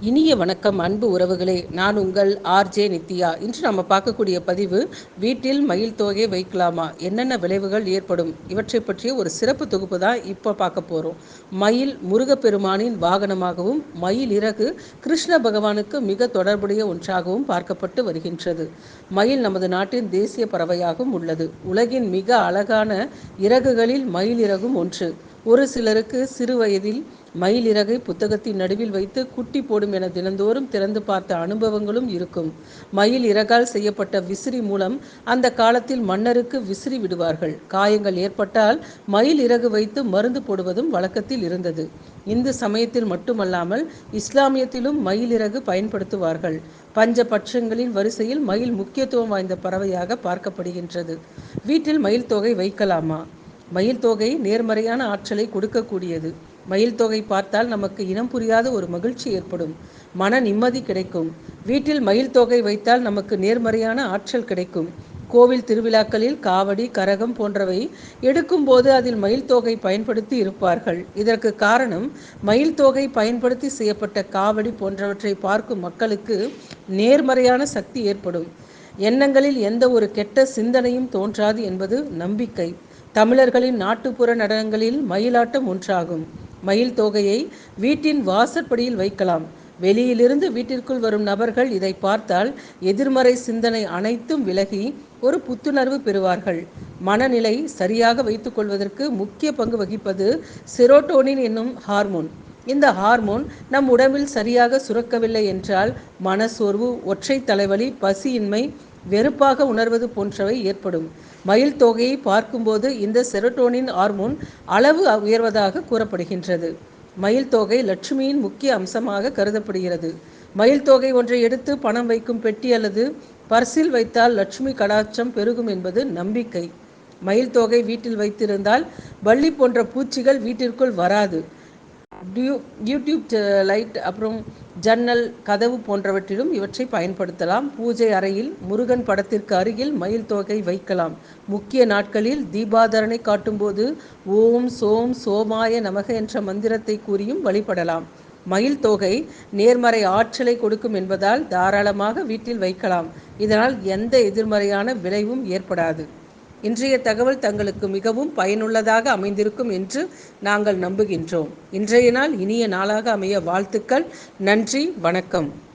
இனிய வணக்கம் அன்பு உறவுகளே. நான் உங்கள் ஆர்ஜே நித்யா. இன்று நம்ம பார்க்கக்கூடிய பதிவு வீட்டில் மயில் தொகையை வைக்கலாமா? என்னென்ன விளைவுகள் ஏற்படும்? இவற்றை பற்றிய ஒரு சிறப்பு தொகுப்பு தான் இப்போ பார்க்க போகிறோம் மயில் முருகப்பெருமானின் வாகனமாகவும் மயில் இறகு கிருஷ்ண பகவானுக்கு மிக தொடர்புடைய ஒன்றாகவும் பார்க்கப்பட்டு வருகின்றது. மயில் நமது நாட்டின் தேசிய பறவையாகவும் உள்ளது. உலகின் மிக அழகான இறகுகளில் மயில் இறகும் ஒன்று. ஒரு சிலருக்கு சிறு வயதில் மயிலிறகை புத்தகத்தின் நடுவில் வைத்து குட்டி போடும் என தினந்தோறும் திறந்து பார்த்த அனுபவங்களும் இருக்கும். மயில் இறகால் செய்யப்பட்ட விசிறி மூலம் அந்த காலத்தில் மன்னருக்கு விசிறி விடுவார்கள். காயங்கள் ஏற்பட்டால் மயில் இறகு வைத்து மருந்து போடுவதும் வழக்கத்தில் இருந்தது. இந்து சமயத்தில் மட்டுமல்லாமல் இஸ்லாமியத்திலும் மயில் இறகு பயன்படுத்துவார்கள். பஞ்ச பட்சங்களின் வரிசையில் மயில் முக்கியத்துவம் வாய்ந்த பறவையாக பார்க்கப்படுகின்றது. வீட்டில் மயில் தொகை வைக்கலாமா? மயில் தொகை நேர்மறையான ஆற்றலை கொடுக்கக்கூடியது. மயில் தொகை பார்த்தால் நமக்கு இனம் புரியாத ஒரு மகிழ்ச்சி ஏற்படும். மன நிம்மதி கிடைக்கும். வீட்டில் மயில் தொகை வைத்தால் நமக்கு நேர்மறையான ஆற்றல் கிடைக்கும். கோவில் திருவிழாக்களில் காவடி கரகம் போன்றவை எடுக்கும்போது அதில் மயில் தொகை பயன்படுத்தி இருப்பார்கள். இதற்கு காரணம் மயில் தொகை பயன்படுத்தி செய்யப்பட்ட காவடி போன்றவற்றை பார்க்கும் மக்களுக்கு நேர்மறையான சக்தி ஏற்படும். எண்ணங்களில் எந்த ஒரு கெட்ட சிந்தனையும் தோன்றாது என்பது நம்பிக்கை. தமிழர்களின் நாட்டுப்புற நடனங்களில் மயிலாட்டம் ஒன்றாகும். மயில் தொகையை வீட்டின் வாசற்படியில் வைக்கலாம். வெளியிலிருந்து வீட்டிற்குள் வரும் நபர்கள் இதை பார்த்தால் எதிர்மறை சிந்தனை அனைத்தும் விலகி ஒரு புத்துணர்வு பெறுவார்கள். மனநிலை சரியாக வைத்துக்கொள்வதற்கு முக்கிய பங்கு வகிப்பது செரோட்டோனின் என்னும் ஹார்மோன். இந்த ஹார்மோன் நம் உடம்பில் சரியாக சுரக்கவில்லை என்றால் மனசோர்வு ஒற்றை தலைவலி பசியின்மை வெறுப்பாக உணர்வது போன்றவை ஏற்படும். மயில் தொகையை பார்க்கும்போது இந்த செரோட்டோனின் ஹார்மோன் அளவு உயர்வதாக கூறப்படுகின்றது. மயில் தொகை லட்சுமியின் முக்கிய அம்சமாக கருதப்படுகிறது. மயில் தொகை ஒன்றை எடுத்து பணம் வைக்கும் பெட்டி அல்லது பர்சில் வைத்தால் லட்சுமி கடாட்சம் பெருகும் என்பது நம்பிக்கை. மயில் தொகை வீட்டில் வைத்திருந்தால் வள்ளி போன்ற பூச்சிகள் வீட்டிற்குள் வராது. டியூ யூடியூப் லைட் அப்புறம் ஜன்னல் கதவு போன்றவற்றிலும் இவற்றை பயன்படுத்தலாம். பூஜை அறையில் முருகன் படத்திற்கு அருகில் மயில் தொகை வைக்கலாம். முக்கிய நாட்களில் தீபாதரனை காட்டும்போது ஓம் சோம் சோமாய நமக என்ற மந்திரத்தை கூறியும் வழிபடலாம். மயில் தொகை நேர்மறை ஆற்றலை கொடுக்கும் என்பதால் தாராளமாக வீட்டில் வைக்கலாம். இதனால் எந்த எதிர்மறையான விளைவும் ஏற்படாது. இன்றைய தகவல் தங்களுக்கு மிகவும் பயனுள்ளதாக அமைந்திருக்கும் என்று நாங்கள் நம்புகின்றோம். இன்றைய நாள் இனிய நாளாக அமைய வாழ்த்துக்கள். நன்றி வணக்கம்.